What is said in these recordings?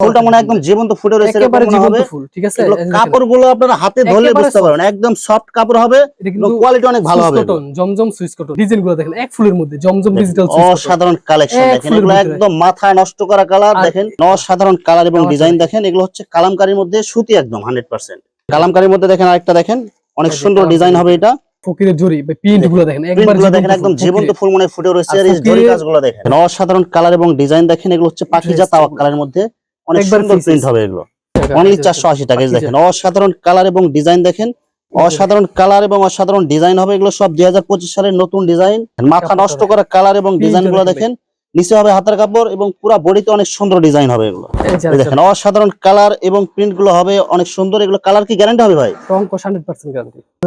ফুলটা মনে একদম জীবন্ত ফুটে রয়েছে একেবারে জীবন্ত ফুল ঠিক আছে? এগুলো এই যে দেখেন, কাপড়গুলো আপনারা হাতে ধরলে বুঝতে পারবেন একদম সফট কাপড় হবে এবং কোয়ালিটি অনেক ভালো হবে জমজম সুইস কটন। দেখেন এক ফুলের মধ্যে জমজম ডিজিটাল অসাধারণ কালেকশন দেখেন এগুলো একদম মাথা নষ্ট করা কালার দেখেন অসাধারণ কালার এবং ডিজাইন দেখেন। এগুলো হচ্ছে কালামকারীর মধ্যে সুতি একদম হান্ড্রেড পার্সেন্ট কালামকারীর মধ্যে দেখেন আরেকটা দেখেন অনেক সুন্দর ডিজাইন হবে এটা। ফকিরের জরি প্রিন্টগুলো দেখেন একবার দেখেন একদম জীবন্ত ফুল মনে ফুটে রয়েছে আর আর এই জরি কাজগুলো দেখেন। অসাধারণ কালার এবং ডিজাইন দেখেন এগুলো হচ্ছে পাখিজা Dress তাওয়াকগুলো। কালারের মধ্যে। অনেক সুন্দর প্রিন্ট হবে এগুলো। অনলি চারশো আশি টাকা দেখেন অসাধারণ কালার এবং ডিজাইন দেখেন। অসাধারণ কালার এবং অসাধারণ ডিজাইন হবে এগুলো সব দুই হাজার পঁচিশ সালের নতুন ডিজাইন মাথা নষ্ট করা কালার এবং ডিজাইনগুলো দেখেন নিচে হবে হাতের কাপড় এবং পুরো বডিতে অনেক সুন্দর ডিজাইন হবে এগুলো। দেখেন অসাধারণ কালার এবং প্রিন্টগুলো হবে অনেক সুন্দর। এগুলো কালার কি গ্যারান্টি হবে ভাই?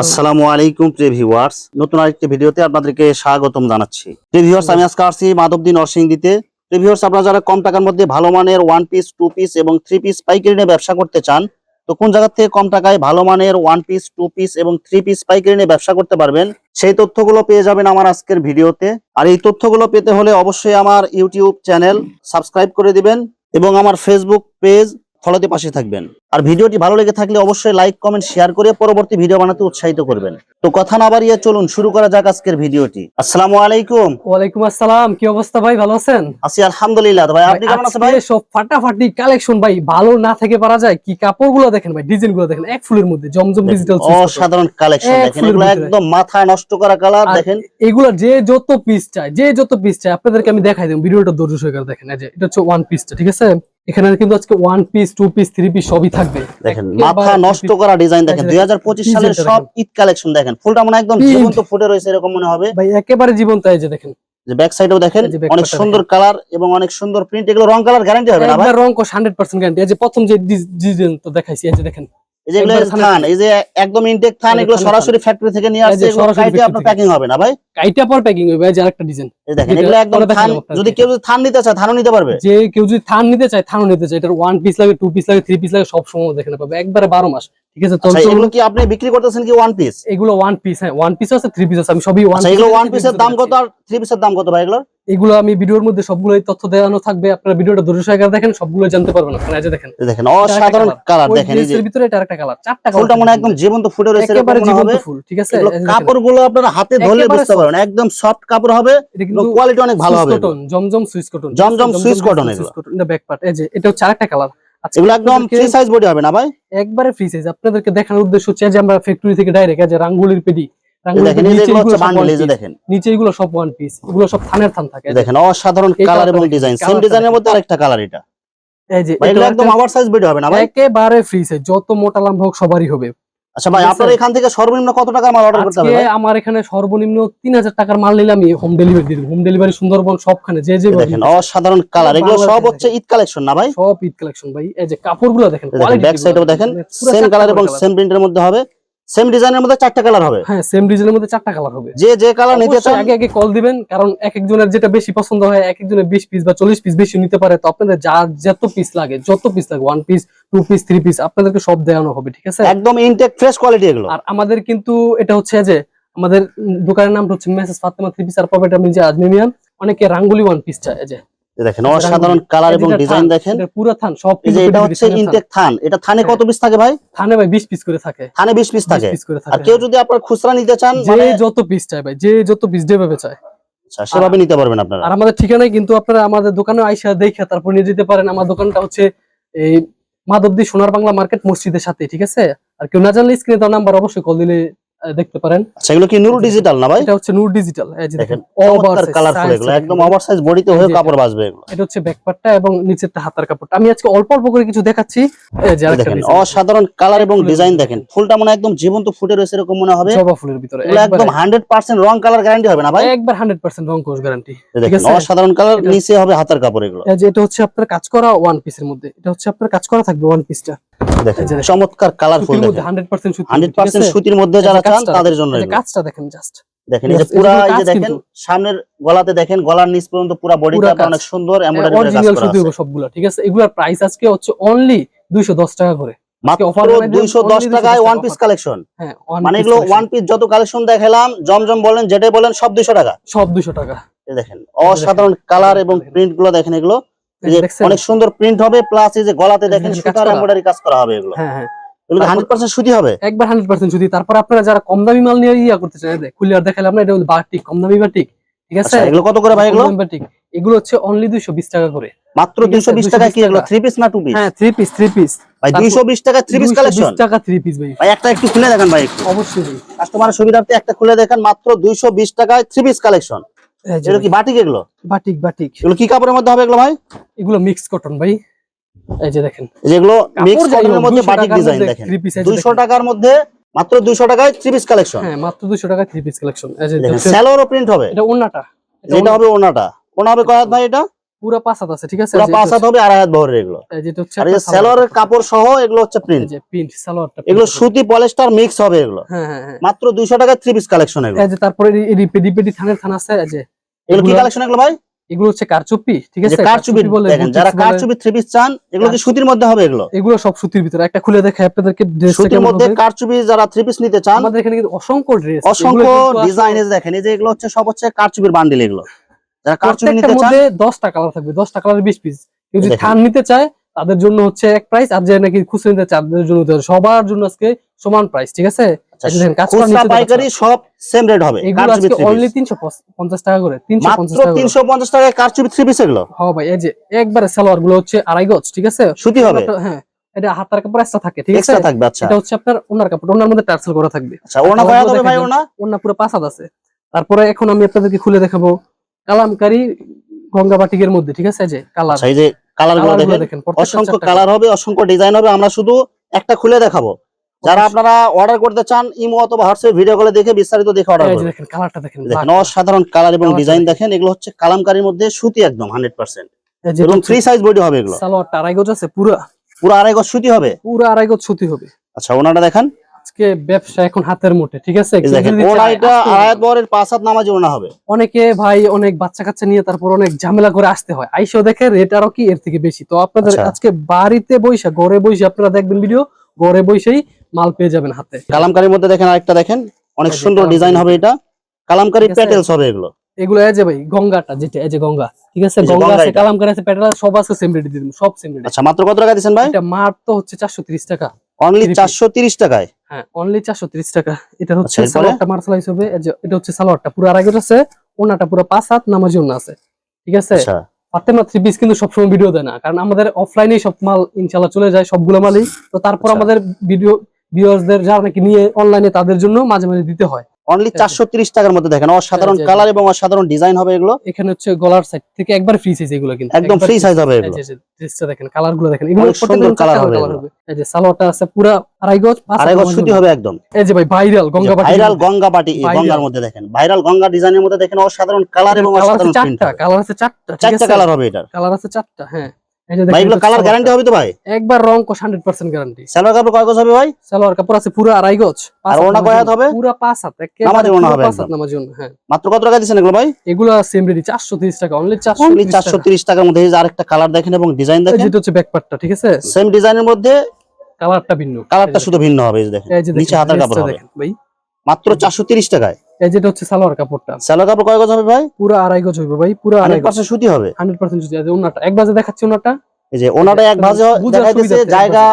আসসালামু আলাইকুম প্রিয় ভিউয়ার্স নতুন আরেকটি ভিডিওতে আপনাদেরকে স্বাগতম জানাচ্ছি। প্রিয় ভিউয়ার্স আমি আজকে আসছি মাধবদী নরসিংদীতে। প্রিয় ভিউয়ার্স আপনারা যারা কম টাকার মধ্যে ভালো মানের ওয়ান পিস টু পিস এবং থ্রি পিস পাইকারি নিয়ে ব্যবসা করতে চান, তো কোন জায়গার থেকে কম টাকায় ভালো মানের ওয়ান পিস টু পিস এবং থ্রি পিস পাইকারি নিয়ে ব্যবসা করতে পারবেন, সেই তথ্যগুলো পেয়ে যাবেন আমার আজকের ভিডিওতে। আর এই তথ্যগুলো পেতে হলে অবশ্যই আমার ইউটিউব চ্যানেল সাবস্ক্রাইব করে দিবেন এবং আমার ফেসবুক পেজ ফলোতে পাশে থাকবেন। আর ভিডিওটি ভালো লেগে থাকলে অবশ্যই লাইক কমেন্ট শেয়ার করে পরবর্তী ভিডিও বানাতে উৎসাহিত করবেন। তো কথা না বাড়িয়ে চলুন শুরু করা যাক আজকের ভিডিওটি। আসসালামু আলাইকুম। ওয়ালাইকুম আসসালাম কি অবস্থা ভাই ভালো আছেন? আছি আলহামদুলিল্লাহ। ভাই আপনি কেমন আছেন ভাই? সব ফাটাফাটি কালেকশন ভাই ভালো না থেকে পারা যায় কি কাপড়গুলো দেখেন ভাই ডিজাইনগুলো দেখেন এক ফুলের মধ্যে জমজম ডিজিটাল অসাধারণ কালেকশন দেখেন এগুলো একদম মাথা নষ্ট করা কালার দেখেন। এগুলা যে যত পিস চাই যে যত পিস চাই আপনাদেরকে আমি দেখাই দেব ভিডিওটা ধৈর্য সহকারে দেখেন এই যে এটা হচ্ছে ওয়ান পিসটা ঠিক আছে? এখানে কিন্তু আজকে one piece two piece three piece সবই থাকবে। দেখেন মাথা নষ্ট করা ডিজাইন দেখেন এই যে দুই হাজার পঁচিশ ডিজাইনটা সালের সব ঈদ কালেকশন দেখেন ফুলটা মনে একদম জীবন্ত ফুটে রয়েছে এরকম মনে হবে। ভাই একেবারে জীবন্ত এই যে দেখেন। যে ব্যাক সাইডেও দেখেন অনেক সুন্দর কালার এবং অনেক সুন্দর প্রিন্ট এগুলো রং কালার গ্যারান্টি হবে না ভাই? রং কোশ হান্ড্রেড পার্সেন্ট গ্যারান্টি এই যে প্রথম যে ডিজাইন তো দেখাইছি এই যে দেখেন। এই যে এগুলো একবার থান এই যে একদম ইনটেক থান এগুলো সরাসরি ফ্যাক্টরি থেকে নিয়ে আসছে এগুলো সরাসরি কাইটে আপনার প্যাকিং হবে না ভাই? কাইটা পর প্যাকিং হবে যে আরেকটা ডিজাইন এই দেখেন এগুলো একদম থান যদি কেউ যদি থান নিতে চায় থানও নিতে পারবে। যে কেউ যদি থান নিতে চায় থানও নিতে চায়। এটা ওয়ান পিস লাগে টু পিস লাগে থ্রি পিস লাগে সব সময় দেখেন পাবে। একবারে বারো মাস। ঠিক আছে আচ্ছা এগুলো কি আপনি বিক্রি করতেছেন কি ওয়ান পিস এগুলো ওয়ান পিস হ্যাঁ ওয়ান পিস আছে থ্রি পিস আছে আমি সবই ওয়ান আচ্ছা এগুলো ওয়ান পিসের দাম কত আর থ্রি পিসের দাম কত ভাই এগুলো এগুলো আমি ভিডিওর মধ্যে সবগুলো তথ্য দেওয়ানো থাকবে আপনারা ভিডিওটা ধৈর্য সহকারে দেখেন সবগুলো জানতে পারবেন আপনারা এই যে দেখেন। দেখেন অসাধারণ কালার দেখেন এই যে ড্রেসের ভিতরে এটা আরেকটা কালার চারটা ফুলটা মনে একদম জীবন্ত ফুটে রয়েছে একেবারে জীবন্ত ফুল ঠিক আছে কাপড়গুলো আপনারা হাতে ধরলে বুঝতে পারবেন একদম সফট কাপড় হবে এবং কোয়ালিটি অনেক ভালো হবে Zamzam Swiss cotton Zamzam Swiss cotton এগুলো। এটা ব্যাক পার্ট এই যে এটা হচ্ছে আরেকটা কালার আচ্ছা এগুলো একদম ফ্রি সাইজ বডি হবে না ভাই? একবারে ফ্রি সাইজ আপনাদেরকে দেখানোর উদ্দেশ্য হচ্ছে যে আমরা ফ্যাক্টরি থেকে ডাইরেক্ট যে রাঙ্গুলির পেডি নিচে এগুলো সব ওয়ান পিস এগুলো সব থানের থান থাকে। দেখেন অসাধারণ এই কালার এবং ডিজাইন সেম ডিজাইনের মধ্যে আরেকটা কালার এটা। এই যে একদম সাইজ হবে না ভাই? একেবারে ফ্রি সাইজ যত মোটা লম্বা হোক সবারই হবে। আচ্ছা ভাই আপনার এখান থেকে সর্বনিম্ন কত টাকার মাল অর্ডার করতে হবে আমার এখানে সর্বনিম্ন তিন হাজার টাকার মাল নিলে আমি হোম ডেলিভারি দিয়ে হোম ডেলিভারি সুন্দরবন সবখানে যে যে দেখেন অসাধারণ কালার এগুলো সব হচ্ছে ঈদ কালেকশন না ভাই? সব ঈদ কালেকশন ভাই। এই যে কাপড়গুলো দেখেন কোয়ালিটি দেখেন ব্যাক সাইডেও দেখেন সেম কালার এবং সেম প্রিন্টের মধ্যে হবে। সেম ডিজাইনের মধ্যে চারটা কালার হবে। হ্যাঁ সেম ডিজাইনের মধ্যে চারটা কালার হবে। যে যে কালার নিতে চান আগে আগে কল দিবেন কারণ এক একজনের যেটা বেশি পছন্দ হয় এক একজনের বিশ পিস বা চল্লিশ পিস বেশি নিতে পারে। তো আপনাদের যার যত পিস লাগে যত পিস লাগে one piece two piece three piece আপনাদেরকে সব দেওয়ানো হবে ঠিক আছে? একদম ইনটেক ফ্রেশ কোয়ালিটি এগুলো। আর আমাদের কিন্তু এটা হচ্ছে যে আমাদের দোকানের নাম হচ্ছে মেসেজ ফাতেমা থ্রি পিস আর পাবেটা আমি যে আজমিমিয়ান অনেকে রাঙ্গুলি ওয়ান পিস চায় যে। দেখেন অসাধারণ কালার এবং ডিজাইন দেখেন। পুরো থান সব এই যে এটা হচ্ছে ইনটেক থান। এটা থানে কত পিস থাকে ভাই? থানে ভাই বিশ পিস করে থাকে। থানে বিশ পিস থাকে? আর কেউ যদি আপনার খুচরা নিতে চান যে মানে যত পিস চায় ভাই যে যত পিস যেভাবে চায়। আচ্ছা, সেভাবে নিতে পারবেন আপনারা। আর আমাদের ঠিকানায় কিন্তু আপনারা আমাদের দোকানে আইসা দেখে তারপর নিয়ে যেতে পারেন। আমার দোকানটা হচ্ছে এই মাধবদী সোনার বাংলা মার্কেট মসজিদের সাথে ঠিক আছে? আর কেউ না জানলে স্ক্রিনে দেওয়া নাম্বার অবশ্যই কল দিলে দেখতে পারেন। আচ্ছা এগুলো কি নুরু ডিজিটাল না ভাই? এটা হচ্ছে নূর ডিজিটাল এই যে দেখেন oversize, কালারফুল এগুলো একদম ওভার সাইজ বডিতে হয়ে কাপড় বাঁচবে এগুলো। এটা হচ্ছে ব্যাকপার্টটা এবং নিচেরটা হাতার কাপড়টা। আমি আজকে অল্প অল্প করে কিছু দেখাচ্ছি। এই যে দেখেন অসাধারণ কালার এবং ডিজাইন দেখেন। ফুলটা মনে একদম জীবন্ত ফুটে রয়েছে এরকম মনে হবে। জবা ফুলের ভিতরে এগুলো একদম হান্ড্রেড পার্সেন্ট রং কালার গ্যারান্টি হবে না ভাই? একবার হান্ড্রেড পার্সেন্ট রং কোর্স গ্যারান্টি দেখেন আছে? অসাধারণ কালার নিচে হবে হাতার কাপড় এগুলো। এই যে এটা হচ্ছে আপনার কাজ করা ওয়ান পিসের মধ্যে। এটা হচ্ছে আপনার কাজ করা থাকবে ওয়ান পিসটা দেখেন। চমৎকার কালারফুল দেখেন। হান্ড্রেড পার্সেন্ট সুতির। মধ্যে যারা চান তাদের জন্য কাজটা দেখেন জাস্ট দেখেন এই যে পুরা এই যে দেখেন সামনের গলাতে দেখেন গলার নিচ পর্যন্ত পুরা বডিটা অনেক সুন্দর এমব্রয়ডারি কাজ করা আছে। সবগুলো ঠিক আছে? এগুলোর প্রাইস আজকে হচ্ছে অনলি দুইশো দশ টাকা করে। মাত্র offer বানাই দিলাম, 210 টাকায় ওয়ান পিস কালেকশন হ্যাঁ মানে এগুলো ওয়ান পিস যত কালেকশন দেখালাম জমজম বলেন যেটাই বলেন সব 200 টাকা। সব দুইশো টাকা। দেখেন অসাধারণ কালার এবং প্রিন্টগুলো দেখেন এগুলো? অনেক সুন্দর প্রিন্ট হবে প্লাস এই যে গলাতে দেখেন সুতার এমব্রয়ডারি কাজ করা হবে এগুলো। হ্যাঁ হ্যাঁ। এগুলো তারপর- হান্ড্রেড পার্সেন্ট সুতি হবে? একবার হান্ড্রেড পার্সেন্ট যদি তারপর আপনারা যারা কম দামি মাল নিয়ে ইয়া করতে চান কুলিয়ার দেখালাম না এটা হলো বাটিক কম দামি বাটিক ঠিক আছে? আচ্ছা এগুলো কত করে ভাই এগুলো? বাটিক। এগুলো হচ্ছে অনলি দুইশো বিশ টাকা করে। মাত্র ঠিক আছে, দুইশো বিশ টাকা কি 220 এগুলো টাকা। থ্রি পিস না পিস হ্যাঁ থ্রি পিস থ্রি পিস ভাই টাকা থ্রি পিস কালেকশন টাকা থ্রি পিস ভাই। ভাই একটা একটু খুলে দেখেন ভাই অবশ্যই। কাস্টমারের সুবিধার্থে একটা খুলে দেখেন মাত্র দুইশো বিশ টাকায় থ্রি পিস কালেকশন ভাই, কি বাটিক এগুলো? Batik batik. এগুলো কি কাপড়ের মধ্যে হবে এগুলো ভাই? এগুলো মিক্স কটন ভাই। এই যে দেখেন। যেগুলো মিক্স কটনের মধ্যে বাটিক টাকার ডিজাইন মধ্যে দেখেন। three piece এই যে দুইশো দেখেন। টাকার মধ্যে মাত্র দুইশো টাকায় থ্রি পিস কালেকশন হ্যাঁ মাত্র 200 টাকায় থ্রি পিস কালেকশন এই যে দেখেন প্রিন্ট হবে। এটা ওন্নাটা এটা হবে ওনাটা ওনা হবে কয়াত ভাই এটা? পুরো পাঁচ হাত আছে ঠিক আছে? পুরো পাঁচ হাত হবে আড়াই হাত বহরের এগুলো। যেটা হচ্ছে আর কাপড় সহ এগুলো হচ্ছে প্রিন্ট। যে প্রিন্ট সালোয়ারটা এগুলো সুতি পলিস্টার মিক্স হবে এগুলো। হ্যাঁ হ্যাঁ হ্যাঁ। মাত্র দুইশো টাকায় থ্রি পিস কালেকশন এগুলো। এই যে তারপরে রিপেডি পেডি থানের থান আছে এই যে এগুলো কি কালেকশন এগুলো ভাই? এগুলো হচ্ছে কারচুপি ঠিক আছে? কারচুপি বলে দেখেন যারা কারচুপি থ্রি পিস চান এগুলো কি সুতির মধ্যে হবে এগুলো? এগুলো সব সুতির ভিতরে। একটা খুলে দেখে আপনাদেরকে সুতির মধ্যে কারচুপি যারা থ্রি পিস নিতে চান আমাদের এখানে কিন্তু অসংখ্য ড্রেস অসংখ্য ডিজাইনের দেখেন এই যে এগুলো হচ্ছে সব হচ্ছে কারচুপির বান্ডিল এগুলো। যারা কারচুপি নিতে চান দশটা কালার থাকবে দশটা কালার বিশ পিস কেউ যদি থান নিতে চায় তাদের জন্য হচ্ছে এক প্রাইস আর যে নাকি খুচরো নিতে চায় তাদের জন্য সবার জন্য আজকে সমান প্রাইস ঠিক আছে? আচ্ছা, এই যে দেখেন, কাজ করা খুচরা পাইকারি সব সেম রেট হবে এগুলো আজকে অনলি পিস তিনশো পঞ্চাশ টাকা করে মাত্র টাকায় কারচুপি থ্রি পিস এগুলো? হ্যাঁ ভাই এই যে একবারে সালোয়ারগুলো হচ্ছে আড়াই গজ ঠিক আছে? সুতি হবে? হ্যাঁ এটা হাতার কাপড় এক্সট্রা থাকে ঠিক আছে? থাকবে আচ্ছা। এটা হচ্ছে আপনার ওনার কাপড় ওনার মধ্যে টার্সেল করা থাকবে। আচ্ছা ওনা ভাই ওনা পুরো পাঁচ হাত আছে। তারপরে এখন আমি আপনাদেরকে খুলে দেখাবো। কালামকারি গঙ্গা বাটিকের মধ্যে ঠিক আছে? যে কালার। আচ্ছা এই যে কালারগুলো কালারগুলো দেখেন অসংখ্য কালার হবে অসংখ্য ডিজাইন হবে আমরা শুধু একটা খুলে দেখাবো। যারা আপনারা অর্ডার করতে চান ইমো অথবা হোয়াটসঅ্যাপ ভিডিও কলে দেখে বিস্তারিত দেখে অর্ডার করবেন দেখেন কালারটা দেখেন দেখেন অসাধারণ কালার এবং ডিজাইন দেখেন। এগুলো হচ্ছে কালামকারীর মধ্যে সুতি একদম হান্ড্রেড পার্সেন্ট এই যে এবং হচ্ছে ফ্রি সাইজ বডি হবে এগুলো। সালোয়ারটা আড়াই গজ আছে পুরো। পুরো আড়াই গজ সুতি হবে? পুরো আড়াই গজ সুতি হবে। আচ্ছা ওনাটা দেখেন। আজকে ব্যবসা এখন হাতের মুঠে ঠিক আছে? হবে। অনেকে ভাই অনেক বাচ্চা কাচ্চা নিয়ে তারপর অনেক ঝামেলা করে আসতে হয়। আইসেও দেখে রেট আরও কি এর থেকে বেশি। তো আপনাদের আচ্ছা। আজকে বাড়িতে বসে ঘরে বসে আপনারা দেখবেন ভিডিও ঘরে বসেই মাল পেয়ে যাবেন হাতে। কালামকারীর মধ্যে দেখেন আরেকটা দেখেন অনেক সুন্দর ডিজাইন হবে এটা। কালামকারী প্যাটেলস হবে এগুলো। এগুলো এই যে ভাই গঙ্গাটা যেটা এই যে গঙ্গা ঠিক আছে? গঙ্গা আছে। কালামকারি আছে প্যাটেল সব আছে সেম রেটে দিয়ে দেবো, সব সেম রেটে আচ্ছা মাত্র কত টাকা দিচ্ছেন ভাই? এটা মার তো হচ্ছে চারশো তিরিশ টাকা। Only three piece। চারশো তিরিশ টাকায়? হ্যাঁ অনলি চারশো তিরিশ টাকা। এটা হচ্ছে আচ্ছা, সালোয়ারটা হবে এটা হচ্ছে সালোয়ারটা। পুরো আছে ওনাটা পুরো পাঁচ হাত নামাজি ওনা আছে। ঠিক আছে? ফাতেমা থ্রি পিস কিন্তু সবসময় ভিডিও দেয় না কারণ আমাদের অফলাইনে সব মাল ইনশাল্লাহ চলে যায় সবগুলো মালই। তো তারপর আচ্ছা। আমাদের ভিডিও ভিউয়ার্সদের যারা নাকি নিয়ে অনলাইনে তাদের জন্য মাঝে মাঝে দিতে হয়। অনলি। চারশো টাকার মধ্যে দেখেন অসাধারণ। কালার এবং অসাধারণ ডিজাইন হবে এগুলো। এখানে হচ্ছে গলার সাইড থেকে একবার ফ্রি সাইজ এগুলো কিন্তু। একদম ফ্রি সাইজ হবে এগুলো। ড্রেসটা দেখেন কালারগুলো দেখেন। এগুলো সুন্দর চারটা হবে এই যে সালোয়ারটা আছে পুরা আড়াই গজ আড়াই গজ সুতি হবে একদম। এই যে ভাই ভাইরাল গঙ্গা ভাইরাল গঙ্গা বাটি এই গঙ্গার মধ্যে দেখেন। ভাইরাল গঙ্গা ডিজাইনের মধ্যে দেখেন অসাধারণ কালার এবং অসাধারণ প্রিন্ট কালার আছে চারটা চারটা কালার হবে এটার। কালার আছে চারটা হ্যাঁ। এই যে ভাই দেখেন এগুলো এটা কালার গ্যারান্টি হবে তো ভাই? একবার রং কোশ হান্ড্রেড পার্সেন্ট গ্যারান্টি সালোয়ার কাপড় কয় গজ হবে ভাই? সালোয়ার কাপড় আছে পুরো আড়াই গজ। আর হাত কয় হাত হবে? পুরা পাঁচ হাত একেবারে নামাজি ওড়না হবে পাঁচ হাত একদম। নামাজি হ্যাঁ। মাত্র কত টাকা দিচ্ছেন এগুলো ভাই? এগুলো সেম রেডি চারশো তিরিশ টাকা অনলি চারশো টাকা। টাকার মধ্যে। এই আরেকটা কালার দেখেন এবং ডিজাইন দেখেন। যেটা হচ্ছে ব্যাকপার্টটা ঠিক আছে? সেম ডিজাইনের মধ্যে কালারটা ভিন্ন। কালারটা শুধু ভিন্ন হবে এই দেখেন। নিচে হাতের কাপড় হবে। ভাই। মাত্র চারশো তিরিশ টাকায়। এই যেটা হচ্ছে সালোয়ার কাপড়টা। সালোয়ার কাপড় কয় গজ হবে ভাই? পুরো আড়াই গজ হবে ভাই পুরো আড়াই গজ। সুতি হবে? 100% সুতি। আছে ওনাটা এক বাজে দেখাচ্ছি ওনাটা। এই যে ওনাটা এক ভাজে দেখাইতেছে জায়গা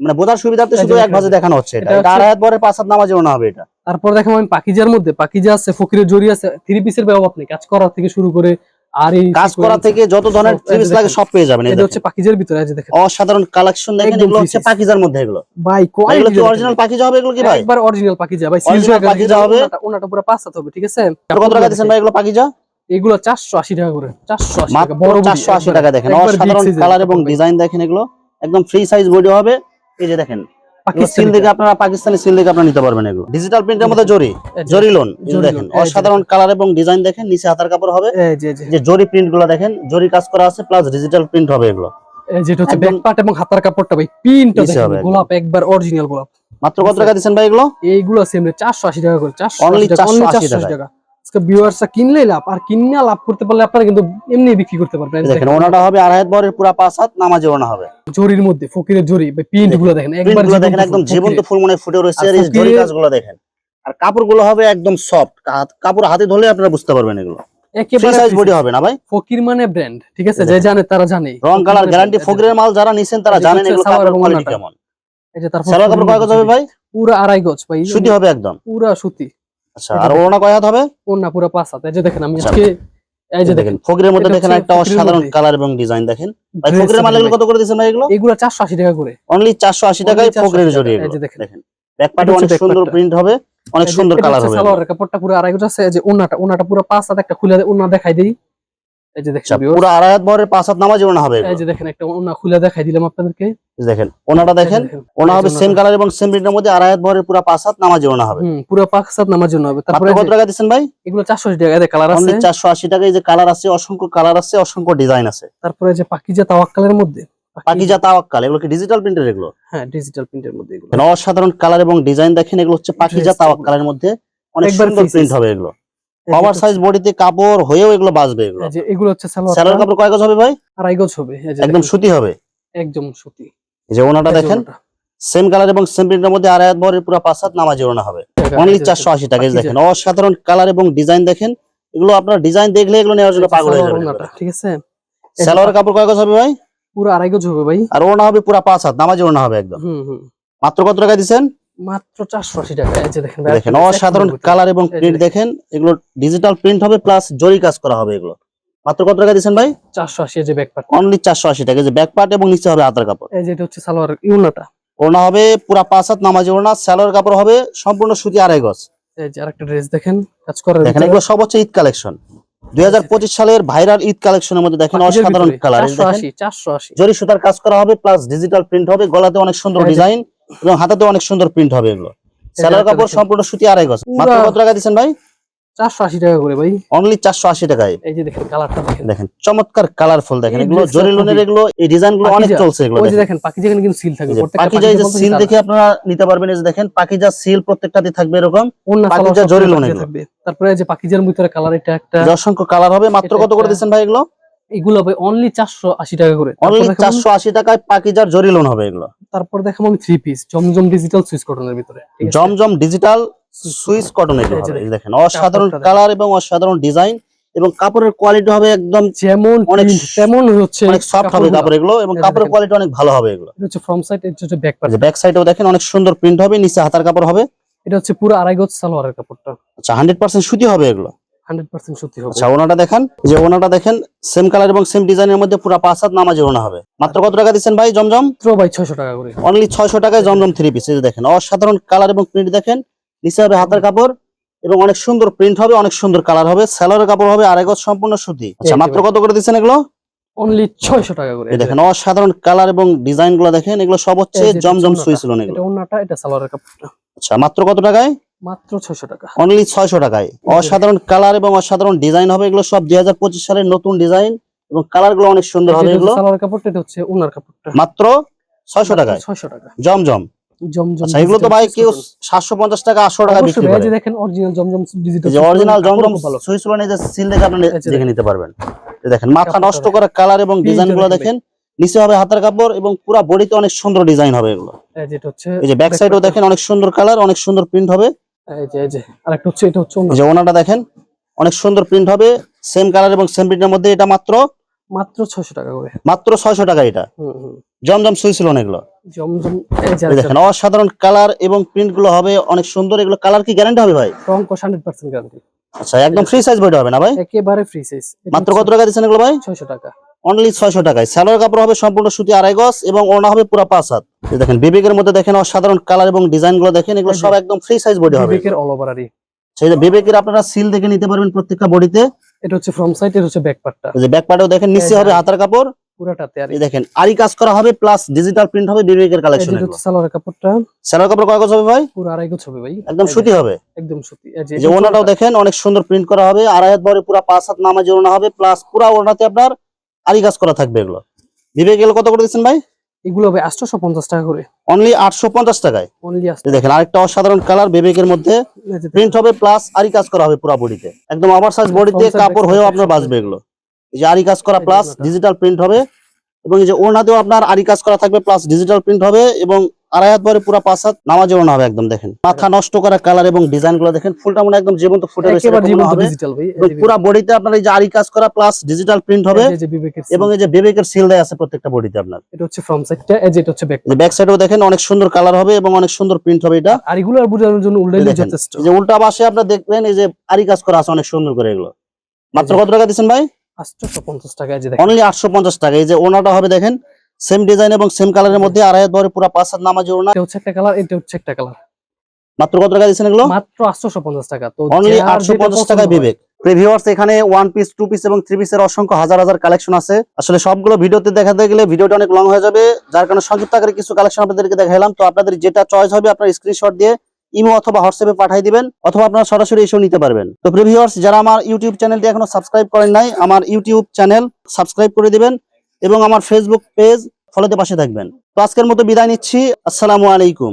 মানে বোঝার সুবিধার্থে শুধু এক। ভাজে দেখানো হচ্ছে এটা। আড়াই হাত পরে পাঁচ হাত নামাজে ওনা হবে এটা। তারপর দেখো আমি পাকিজার মধ্যে পাকিজা আছে ফকিরের জরি আছে থ্রি পিসের ব্যবহার নেই। কাজ করার থেকে শুরু করে আর এই কাজ করা থেকে যত ধরনের থ্রিপিস লাগে সব পেয়ে যাবেন এটা হচ্ছে পাকিজার ভিতরে আছে দেখেন। অসাধারণ কালেকশন দেখেন এগুলো হচ্ছে। পাকিজার মধ্যে এগুলো। ভাই কোয়ালিটি কি অরিজিনাল পাকিজা হবে এগুলো কি ভাই? একবার অরিজিনাল পাকিজা। ভাই সিলজা পাকিজা হবে। ওনাটা পুরো পাঁচ হাত হবে ঠিক আছে? কত টাকা দিচ্ছেন ভাই এগুলো পাকিজা? এগুলো চারশো আশি টাকা করে চারশো আশি টাকা বড় body, চারশো আশি একবারে- টাকা দেখেন। অসাধারণ কালার এবং ডিজাইন দেখেন এগুলো। একদম ফ্রি সাইজ বডি হবে। এই যে দেখেন সিল পাকিস্তানি দেখে আপনারা পাকিস্তানি সিল দেখে আপনারা নিতে পারবেন এগুলো। ডিজিটাল প্রিন্টের মধ্যে জরি। জরি লোন দেখেন। অসাধারণ কালার এবং ডিজাইন দেখেন নিচে হাতার কাপড় হবে। যে জরি প্রিন্টগুলো দেখেন জরি কাজ করা আছে প্লাস ডিজিটাল প্রিন্ট হবে এগুলো। যেটা হচ্ছে একদম- ব্যাক পার্ট এবং হাতার কাপড়টা ভাই দেখেন। গোলাপ একবার অরিজিনাল গোলাপ। মাত্র কত টাকা দিচ্ছেন ভাই এগুলো? এইগুলো সেম চারশো আশি টাকা করে চারশো Only আশি টাকা 480 480 টাকা। ভিউয়ার্সরা কিনলেই লাভ আর কিনে লাভ করতে পারলে আপনারা কিন্তু এমনি বিক্রি করতে পারবেন। দেখেন ওনাটা হবে আড়াই হাত বরের পুরা পাঁচ হাত নামাজে ওনা হবে। জরির মধ্যে ফকিরের জরি প্রিন্টগুলো দেখেন একবার দেখেন একদম জীবন্ত ফুল মনে ফুটে রয়েছে আর এই জরি কাজগুলো দেখেন। আর কাপড়গুলো হবে একদম সফট কাপড় হাতে ধরলে আপনারা বুঝতে পারবেন এগুলো। হবে না ভাই? ফকির মানে ব্র্যান্ড ঠিক আছে? যে। জানে তারা জানে। রং কালার মানে গ্যারান্টি brand, মাল যারা নিছেন তারা জানেন হচ্ছে এগুলো কাপড় কোয়ালিটি কেমন। এই যে তারপর সালোয়ার কাপড় কয় গজ হবে ভাই? পুরো আড়াই গজ ভাই। সুতি হবে একদম। পুরা সুতি। আচ্ছা আর দেখেন। কয় হাত হবে? ওড়না পুরো পাঁচ হাত। এই যে দেখেন আমি আচ্ছা। আজকে এই যে দেখেন দেখেন মধ্যে দেখেন একটা অসাধারণ কালার এবং ডিজাইন দেখেন। ভাই। কত করে ভাই এগুলো? এগুলো চারশো আশি টাকা করে। অনলি চারশো আশি টাকায় 480 জড়ি এই যে দেখেন। অনেক সুন্দর প্রিন্ট হবে অনেক সুন্দর কালার হবে সালোয়ারের কাপড়টা পুরো আড়াই গজ আছে যে ওড়নাটা ওড়নাটা পুরো পাঁচ হাত একটা খুলে ওড়না দেখাই দিই। এই যে দেখেন আচ্ছা পুরো আড়াই হাত ভরের পাঁচ হাত নামাজ ওড়না হবে এই যে দেখেন একটা ওড়না খুলে দেখাই দিলাম আপনাদেরকে। এই দেখেন ওনাটা দেখেন ওনা হবে সেম কালার এবং সেম প্রিন্টের মধ্যে আড়াই হাত ভরের পুরো পাঁচ হাত নামাজ ওড়না হবে। পুরো পাঁচ হাত নামার জন্য হবে। তারপরে কত টাকা দিচ্ছেন ভাই? এগুলো চারশো আশি টাকা কালার আছে। অনলি চারশো আশি টাকায় যে কালার আছে অসংখ্য কালার আছে অসংখ্য ডিজাইন আছে। তারপরে যে পাকিজা তাওয়াক্কালের মধ্যে। পাকিজা তাওয়াক্কাল এগুলো কি ডিজিটাল প্রিন্টের এগুলো? হ্যাঁ ডিজিটাল প্রিন্টের মধ্যে এগুলো। অসাধারণ কালার এবং ডিজাইন দেখেন এগুলো হচ্ছে পাকিজা তাওয়াক্কালের মধ্যে। অনেক সুন্দর প্রিন্ট হবে এগুলো। এই ওভার সাইজ বডিতে কাপড় হয়েও এগুলো বাঁচবে এগুলো। এগুলো হচ্ছে সালোয়ার কাপড়। কয় গজ হবে ভাই? আড়াই গজ হবে। একদম সুতি হবে? একদম সুতি। এই যে ওনাটা দেখেন সেম কালার এবং সেম প্রিন্টের মধ্যে আড়াই ভরের পুরো পাঁচ হাত নামাজি ওড়না হবে। অনলি চারশো আশি টাকা। দেখেন অসাধারণ কালার এবং ডিজাইন দেখেন। এগুলো আপনার ডিজাইন দেখলে এগুলো নেওয়ার জন্য পাগল হয়ে সালোয়ার যাবে ঠিক আছে? স্যালোয়ার কাপড় কয় গজ হবে ভাই? পুরো আড়াই গজ হবে ভাই। আর ওড়না হবে পুরো পাঁচ হাত নামাজি ওড়না হবে একদম। হুম হুম। মাত্র কত টাকা দিচ্ছেন? মাত্র চারশো আশি টাকা। এই যে দেখেন দেখেন অসাধারণ কালার এবং প্রিন্ট দেখেন এগুলো ডিজিটাল প্রিন্ট হবে প্লাস জরি কাজ করা হবে এগুলো। মাত্র কত টাকা ভাই? যে ব্যাক পার্ট অনলি টাকা যে ব্যাক পার্ট এবং নিচে হবে হাতার কাপড়। এই যে এটা হচ্ছে সালোয়ার ইউনাটা ওড়না হবে পুরা পাঁচ হাত নামাজি ওড়না স্যালোয়ার কাপড় হবে সম্পূর্ণ সুতি আড়াই গজ। এই যে আরেকটা ড্রেস দেখেন কাজ করে দেখেন এগুলো সব হচ্ছে ঈদ কালেকশন দুই হাজার পঁচিশ সালের ভাইরাল ঈদ কালেকশনের মধ্যে দেখেন অসাধারণ কালার জরি সুতার কাজ করা হবে প্লাস ডিজিটাল প্রিন্ট হবে গলাতে অনেক সুন্দর ডিজাইন এবং হাতাতে অনেক সুন্দর প্রিন্ট হবে এগুলো। একটা কাপড় সম্পূর্ণ সুতি আড়াই গজ। মাত্র কত টাকা দিচ্ছেন ভাই? চারশো আশি টাকা করে ভাই। অনলি চারশো আশি টাকায়। এই যে দেখেন কালারটা দেখেন। দেখেন চমৎকার কালারফুল দেখেন। এগুলো জরি লোনের এগুলো এই ডিজাইনগুলো অনেক চলছে এগুলো ওই যে দেখেন। কিন্তু সিল থাকে প্রত্যেকটা পাকিজা এই যে সিল দেখে আপনারা নিতে পারবেন এই যে দেখেন পাকিজা সিল প্রত্যেকটাতে থাকবে এরকম। পাকিজা জরি লোন থাকবে তারপরে এই যে পাকিজার ভিতরে কালার এটা একটা অসংখ্য কালার হবে মাত্র কত করে দিচ্ছেন ভাই এগুলো? এগুলো ভাই অনলি চারশো আশি টাকা করে। অনলি চারশো আশি টাকায় পাকিজার জরি লোন হবে এগুলো। তারপর দেখাবো আমি three piece Zamzam digital Swiss কটনের ভিতরে জমজম ডিজিটাল সুইচ কটন এগুলো এই যে হবে এই দেখেন। অসাধারণ কালার এবং অসাধারণ ডিজাইন এবং কাপড়ের কোয়ালিটি হবে একদম যেমন অনেক তেমন হচ্ছে অনেক সফট হবে কাপড় এগুলো এবং কাপড়ের কোয়ালিটি অনেক ভালো হবে এগুলো। এটা হচ্ছে ফ্রন্ট সাইড এটা হচ্ছে ব্যাক পার্ট ব্যাক সাইডেও দেখেন অনেক সুন্দর প্রিন্ট হবে নিচে হাতার কাপড় হবে। এটা হচ্ছে পুরো আড়াই গজ সালোয়ারের কাপড়টা। আচ্ছা হান্ড্রেড পার্সেন্ট সুতি হবে এগুলো। হান্ড্রেড পার্সেন্ট সত্যি হবে। আচ্ছা ওনাটা দেখেন যে ওনাটা দেখেন সেম কালার এবং সেম ডিজাইনের মধ্যে পুরো পাঁচ হাত নামাজে ওনা হবে। মাত্র কত টাকা দিচ্ছেন ভাই জমজম? মাত্র ভাই ছয়শো টাকা করে। অনলি ছয়শো টাকায় জমজম থ্রি পিস এই দেখেন অসাধারণ কালার এবং প্রিন্ট দেখেন নিচে হবে হাতের কাপড় এবং অনেক সুন্দর প্রিন্ট হবে অনেক সুন্দর কালার হবে স্যালোয়ারের কাপড় হবে আড়াই গজ সম্পূর্ণ সুতি। আচ্ছা মাত্র কত করে দিচ্ছেন এগুলো? অনলি টাকা করে। দেখেন অসাধারণ কালার এবং ডিজাইনগুলো দেখেন এগুলো সব হচ্ছে জমজম এগুলো এটা এটা সালোয়ারের কাপড়টা। আচ্ছা মাত্র কত টাকায়? মাত্র ছয়শো টাকা। অনলি ছয়শো টাকায়। অসাধারণ কালার এবং অসাধারণ ডিজাইন হবে এগুলো সব দুই হাজার পঁচিশ সালের নতুন ডিজাইন এবং কালারগুলো অনেক সুন্দর হবে এগুলো। সালোয়ারের কাপড়টা এটা হচ্ছে ওনার কাপড়টা। মাত্র ছয়শো টাকায়। ছয়শো টাকা। জমজম। জমজম আচ্ছা এগুলো তো ভাই কেউ cotton। সাতশো পঞ্চাশ টাকা আটশো টাকা বিক্রি করে। দেখেন original Zamzam digital original Zamzam ভালো। যে সিল দেখে আপনি দেখে নিতে পারবেন। দেখেন মাথা নষ্ট করা কালার এবং এই ডিজাইনগুলো দেখেন নিচে হবে হাতের কাপড় এবং পুরো বডিতে অনেক সুন্দর ডিজাইন হবে এগুলো। এই যে এই যে ব্যাক সাইডেও দেখেন অনেক সুন্দর কালার অনেক সুন্দর প্রিন্ট হবে। এই যে এই যে আরেকটা হচ্ছে এটা হচ্ছে এই যে ওনাটা দেখেন অনেক সুন্দর প্রিন্ট হবে সেম কালার এবং সেম প্রিন্টের মধ্যে এটা মাত্র? মাত্র ছয়শো টাকা করে। মাত্র ছয়শো টাকা এটা। জমজম এগুলো? জমজম দেখেন অসাধারণ কালার এবং প্রিন্টগুলো হবে অনেক সুন্দর এগুলো কালার কি গ্যারান্টি হবে ভাই? রং গ্যারান্টি আচ্ছা একদম ফ্রি সাইজ বইটা হবে না ভাই? একেবারে ফ্রি সাইজ মাত্র কত টাকা দিচ্ছেন এগুলো ভাই? ছয়শো টাকা। অনলি ছয়শো টাকায়। স্যালোয়ার কাপড় হবে সম্পূর্ণ সুতি আড়াই গজ এবং ওড়না হবে পুরো পাঁচ হাত। দেখেন বিবেকের মধ্যে দেখেন অসাধারণ কালার এবং ডিজাইনগুলো দেখেন এগুলো সব একদম ফ্রি সাইজ বডি হবে। বিবেকের অল ওভার সেই বিবেকের আপনারা সিল দেখে নিতে পারবেন প্রত্যেকটা বডিতে এটা হচ্ছে ফ্রন্ট সাইড এটা হচ্ছে ব্যাক পার্টটা যে ব্যাক পার্টেও দেখেন নিচে হবে হাতার কাপড়। পুরাটাতে আর এই দেখেন আরি কাজ করা হবে প্লাস ডিজিটাল প্রিন্ট হবে বিবেকের কালেকশন এটা হচ্ছে সালোয়ারের কাপড়টা। স্যালোয়ার কাপড় কয় গজ হবে ভাই? পুরো আড়াই গজ হবে ভাই। একদম সুতি হবে। একদম সুতি। এই যে ওনাটাও দেখেন অনেক সুন্দর প্রিন্ট করা হবে। আড়াই হাত বড় পুরো পাঁচ হাত নামাজে ওনা হবে প্লাস পুরো ওনাতে আপনার আরি কাজ করা থাকবে এগুলো। বিবেক এগুলো কত করে দিচ্ছেন ভাই? এগুলো হবে আটশো পঞ্চাশ টাকা করে। অনলি আটশো পঞ্চাশ টাকায়? অনলি দেখেন আরেকটা অসাধারণ কালার বিবেকের মধ্যে প্রিন্ট হবে প্লাস আরি কাজ করা হবে পুরো বডিতে একদম আবার সাইজ বডিতে দিয়ে কাপড় হয়েও আপনার বাঁচবে এগুলো। এই যে আরি কাজ করা প্লাস ডিজিটাল প্রিন্ট হবে এবং এই যে ওড়নাতেও আপনার আরি কাজ করা থাকবে প্লাস ডিজিটাল প্রিন্ট হবে এবং আড়াই হাত পুরো পাঁচ হাত নামাজে ওড়না হবে একদম দেখেন মাথা নষ্ট করা কালার এবং ডিজাইনগুলো দেখেন ফুলটা মনে একদম জীবন্ত ফুটে রয়েছে পুরো বডিতে আপনার এই যে আরি কাজ করা প্লাস ডিজিটাল প্রিন্ট হবে এবং এই যে বিবেকের সিল দেয় আছে প্রত্যেকটা বডিতে আপনার এটা হচ্ছে ফ্রন্ট সাইডটা এই যে এটা হচ্ছে ব্যাক ব্যাক সাইডেও দেখেন অনেক সুন্দর কালার হবে এবং অনেক সুন্দর প্রিন্ট হবে এটা আর এগুলো আর বোঝানোর জন্য দেখেন, যথেষ্ট যে উল্টা পাশে আপনার দেখবেন এই যে আরি কাজ করা আছে অনেক সুন্দর করে এগুলো মাত্র কত টাকা দিচ্ছেন ভাই আটশো পঞ্চাশ টাকা এই যে দেখেন অনলি আটশো পঞ্চাশ টাকা এই যে ওনাটা হবে দেখেন সেম ডিজাইন এবং সেম কালারের মধ্যে আড়াই হাত ভরে পুরো পাঁচ হাত নামাজি ওনা এটা হচ্ছে একটা কালার এটা হচ্ছে একটা কালার মাত্র কত টাকা দিচ্ছেন এগুলো? মাত্র আটশো পঞ্চাশ টাকা। তো অনলি যার আটশো পঞ্চাশ পছন্দ টাকায় হয়। বিবেক প্রিভিউয়ার্স এখানে ওয়ান পিস টু পিস এবং থ্রি পিসের অসংখ্য হাজার হাজার কালেকশন আছে। আসলে সবগুলো ভিডিওতে দেখাতে গেলে ভিডিওটা অনেক লং হয়ে যাবে। যার কারণে সংক্ষিপ্ত আকারে কিছু কালেকশন আপনাদেরকে দেখাইলাম। তো আপনাদের যেটা চয়েস হবে আপনার স্ক্রিনশট দিয়ে ইমো অথবা হোয়াটসঅ্যাপে পাঠিয়ে দিবেন অথবা আপনারা সরাসরি এসেও নিতে পারবেন। তো প্রিভিউয়ার্স যারা আমার ইউটিউব চ্যানেলটি এখনও সাবস্ক্রাইব করেন নাই আমার ইউটিউব চ্যানেল সাবস্ক্রাইব করে দিবেন। এবং আমার ফেসবুক পেজ ফলোতে পাশে থাকবেন। তো আজকের মতো বিদায় নিচ্ছি। আসসালামু আলাইকুম।